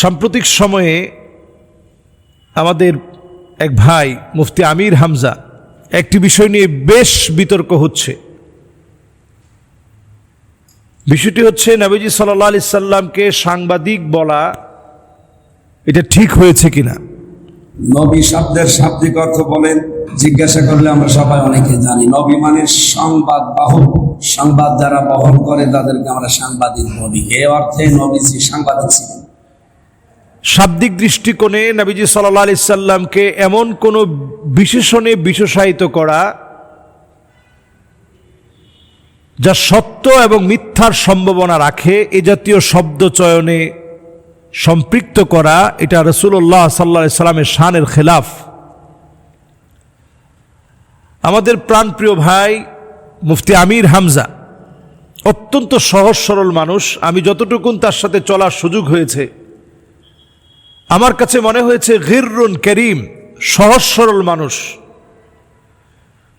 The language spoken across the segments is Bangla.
সাম্প্রতিক সময়ে আমাদের এক ভাই, মুফতি আমির হামজা, একটি বিষয় নিয়ে বেশ বিতর্ক হচ্ছে। বিষয়টি হচ্ছে, নবীজি সাল্লাহ আলি সাল্লামকে সাংবাদিক বলা এটা ঠিক হয়েছে কিনা? নবী শব্দের শাব্দিক অর্থ বলেন, জিজ্ঞাসা করলে আমরা সবাই অনেকে জানি, নবী মানে সংবাদ বাহক। সংবাদ যারা বহন করে, তাদেরকে আমরা সাংবাদিক বলি। এ অর্থে নবীজি সাংবাদিক ছিলেন। শাব্দিক দৃষ্টিকোণে নবীজি সাল্লাহ আলি সাল্লামকে এমন কোনো বিশেষণে বিশেষায়িত করা যা সত্য এবং মিথ্যার সম্ভাবনা রাখে, এ জাতীয় শব্দ চয়নে সম্পৃক্ত করা, এটা রসুল্লাহ সাল্লা সাল্লামের শানের খেলাফ। আমাদের প্রাণপ্রিয় ভাই মুফতি আমির হামজা, অত্যন্ত সহজ সরল মানুষ, আমি যতটুকুন তার সাথে চলার সুযোগ হয়েছে আমার কাছে মনে হয়েছে, গিররুন করিম, সহজ সরল মানুষ।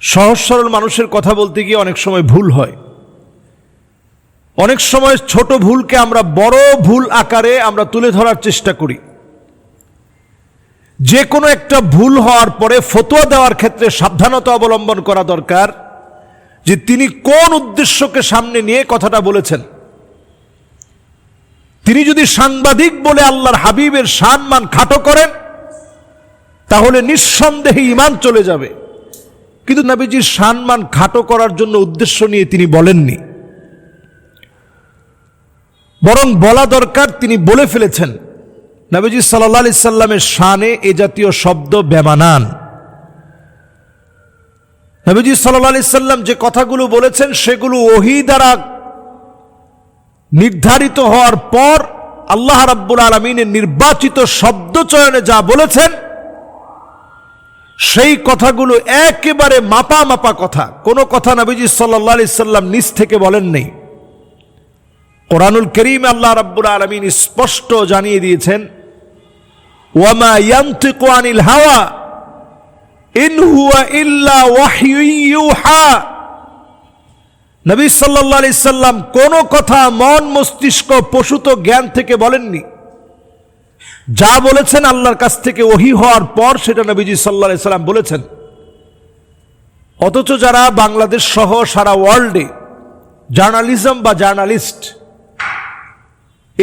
সহজ সরল মানুষের কথা বলতে গিয়ে অনেক সময় ভুল হয়। অনেক সময় ছোট ভুলকে আমরা বড় ভুল আকারে আমরা তুলে ধরার চেষ্টা করি। যে কোনো একটা ভুল হওয়ার পরে ফতোয়া দেওয়ার ক্ষেত্রে সাবধানতা অবলম্বন করা দরকার যে তিনি কোন উদ্দেশ্যকে সামনে নিয়ে কথাটা বলেছেন। তিনি যদি সাংবাদিক বলে আল্লাহর হাবিবের সম্মান খাটো করেন, তাহলে নিঃসন্দেহে ইমান চলে যাবে। কিন্তু নবীজির সম্মান খাটো করার জন্য উদ্দেশ্য নিয়ে তিনি বলেননি। বরং বলা দরকার তিনি বলে ফেলেছেন, নবীজি সাল্লাহ আলি সাল্লামের শানে এ জাতীয় শব্দ বেমানান। নবীজি সাল্লাহ আলি সাল্লাম যে কথাগুলো বলেছেন, সেগুলো ওহি দ্বারা নির্ধারিত হওয়ার পর আল্লাহ রাব্বুল আলমিনের নির্বাচিত শব্দ চয়নে যা বলেছেন, সেই কথাগুলো একেবারে মাপা মাপা কথা। কোনো কথা নবীজি সাল্লাহ আলি সাল্লাম নিজ থেকে বলেন নেই। কোরআনুল করিম আল্লাহ রাব্বুল আলমিন স্পষ্ট জানিয়ে দিয়েছেন, ওয়ামা ইয়ান্তিকু আনিল হাওয়া, ইন হুয়া ইল্লা ওয়াহয়ু ইউহা। নবী সাল্লাহ আলি সাল্লাম কোনো কথা মন মস্তিষ্ক পশুত জ্ঞান থেকে বলেননি। যা বলেছেন আল্লাহর কাছ থেকে ওহি হওয়ার পর সেটা নবীজি সাল্লাহ আলি সাল্লাম বলেছেন। অথচ যারা বাংলাদেশ সহ সারা ওয়ার্ল্ডে জার্নালিজম বা জার্নালিস্ট,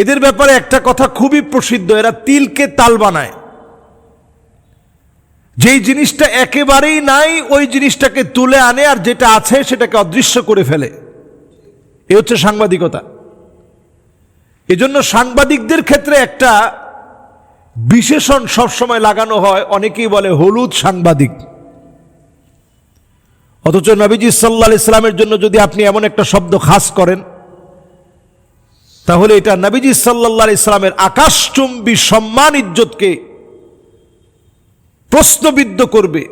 এদের ব্যাপারে একটা কথা খুবই প্রসিদ্ধ, এরা তিলকে তাল বানায়। যেই জিনিসটা একেবারেই নাই, ওই জিনিসটাকে তুলে আনে আর যেটা আছে সেটাকে অদৃশ্য করে ফেলে। এ হচ্ছে সাংবাদিকতা। এজন্য সাংবাদিকদের ক্ষেত্রে একটা বিশেষণ সবসময় লাগানো হয়, অনেকেই বলে হলুদ সাংবাদিক। অথচ নবীজি সাল্লা ইসলামের জন্য যদি আপনি এমন একটা শব্দ খাস করেন, তাহলে এটা নবীজি সাল্লাহ ইসলামের আকাশচুম্বী সম্মান ইজ্জতকে প্রশ্নবিদ্ধ করবে।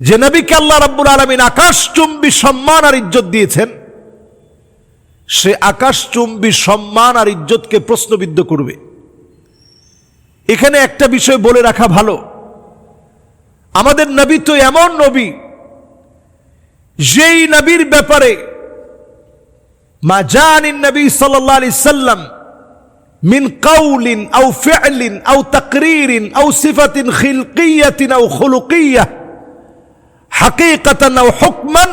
যে নবীকে আল্লাহ রাব্বুল আলমিন আকাশচুম্বী সম্মান আর ইজ্জত দিয়েছেন, সে আকাশচুম্বী সম্মান আর ইজ্জতকে প্রশ্নবিদ্ধ করবে। এখানে একটা বিষয় বলে রাখা ভালো। আমাদের নবী তো এমন নবী, যেই নবীর ব্যাপারে মা জানিন নবী সাল্লাহ সাল্লাম من قول أو فعل أو تقرير أو صفة خلقية أو خلقية حقيقة أو حكما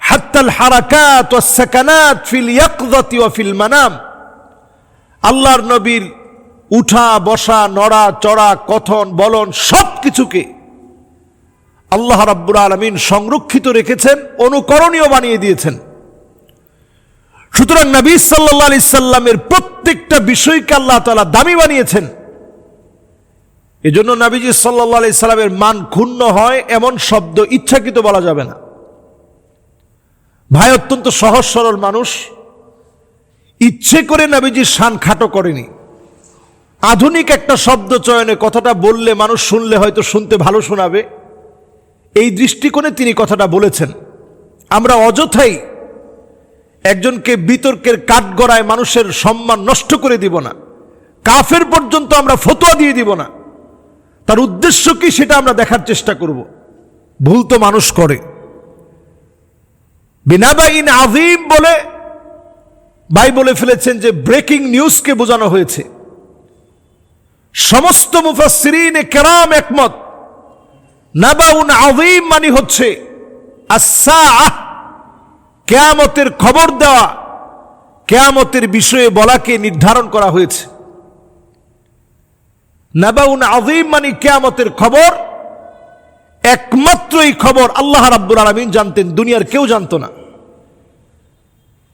حتى الحركات والسكنات في اليقظة وفي المنام আল্লাহর নবীর উঠা বসা নড়া চড়া কথন বলন সব কিছুকে আল্লাহ রাব্বুল আলমিন সংরক্ষিত রেখেছেন অনুকরণীয় বানিয়ে দিয়েছেন সুতরাং নবী সাল্লাহ আলি সাল্লামের প্রত্যেকটা বিষয়কে আল্লাহ তালা দামি বানিয়েছেন। এজন্য নবীজি সাল্লাহ আলি সাল্লামের মান ক্ষুণ্ণ হয়, এমন শব্দ ইচ্ছাকৃত বলা যাবে না। ভাই, অত্যন্ত সহজ সরল মানুষ, ইচ্ছে করে নবীজির শান খাটো করেনি। আধুনিক একটা শব্দ চয়নে কথাটা বললে মানুষ শুনলে হয়তো শুনতে ভালো শোনাবে। এই দৃষ্টিকোণে তিনি কথাটা বলেছেন। আমরা অযথাই একজনকে বিতর্কের কাঠগড়ায় মানুষের সম্মান নষ্ট করে দিব না। কাফের পর্যন্ত আমরা ফতোয়া দিয়ে দিব না। তার উদ্দেশ্য কি সেটা আমরা দেখার চেষ্টা করব। ভুল তো মানুষ করে। বিনাবাইন আজিম বলে ভাই বলে ফেলেছেন যে ব্রেকিং নিউজকে বোঝানো হয়েছে। সমস্ত মুফাসসিরিন কেরাম একমত। নাবাউন আযীম মানে হচ্ছে আসাআহ কেয়ামতের খবর দেওয়া, কেয়ামতের বিষয়ে বলাকে নির্ধারণ করা হয়েছে। নাবাউন আযীম মানে কেয়ামতের খবর একমাত্র এই খবর আল্লাহ রাব্বুল আলামিন জানতেন, দুনিয়ার কেউ জানতো না।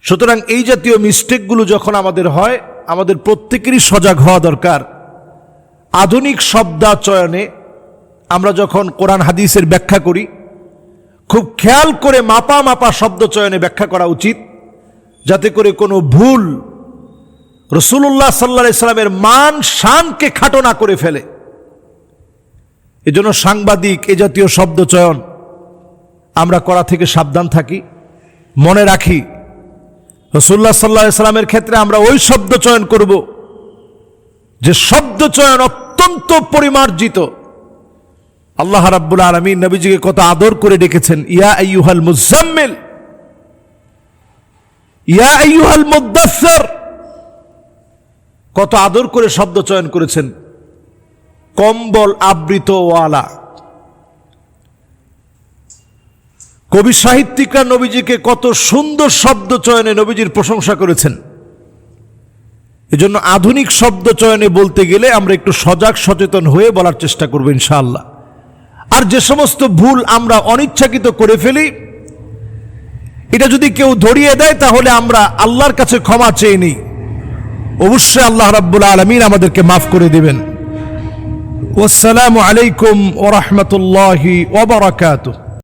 সুতরাং এই জাতীয় মিস্টেকগুলো যখন আমাদের হয়, আমাদের প্রত্যেকেরই সজাগ হওয়া দরকার। আধুনিক শব্দাচয়নে আমরা যখন কোরআন হাদিসের ব্যাখ্যা করি খুব খেয়াল করে মাপা মাপা শব্দ চয়নে ব্যাখ্যা করা উচিত। যাতে করে কোনো ভুল রসুল্লাহ সাল্লা ইসলামের মান, শানকে খাটো না করে ফেলে। এজন্য সাংবাদিক, এ জাতীয় শব্দ চয়ন আমরা করা থেকে সাবধান থাকি, মনে রাখি রসুল্লাহ সাল্লাহ ইসলামের ক্ষেত্রে আমরা ওই শব্দ চয়ন করব, যে শব্দ চয়ন অত্যন্ত পরিমার্জিত। আল্লাহ রাব্বুল আলমী নবীজিকে কত আদর করে ডেকেছেন। ইয়া আইয়ুহাল মুজাম্মিল। ইয়া আইয়ুহাল মুদাফফির কত আদর করে শব্দ চয়ন করেছেন। কম্বল আবৃত ওয়ালা। কবি সাহিত্যিকরা নবীজিকে কত সুন্দর শব্দ চয়নে নবীজির প্রশংসা করেছেন। এজন্য আধুনিক শব্দ চয়নে বলতে গেলে আমরা একটু সজাগ সচেতন হয়ে বলার চেষ্টা করব ইনশাআল্লাহ। আর যে সমস্ত ভুল আমরা অনিচ্ছাকৃত করে ফেলি, এটা যদি কেউ ধরিয়ে দেয়, তাহলে আমরা আল্লাহর কাছে ক্ষমা চেয়ে নিই। অবশ্যই আল্লাহ রাব্বুল আলমিন আমাদেরকে মাফ করে দেবেন। ওসালামু আলাইকুম ওরহমতুল্লাহি ওবরাকাতুহ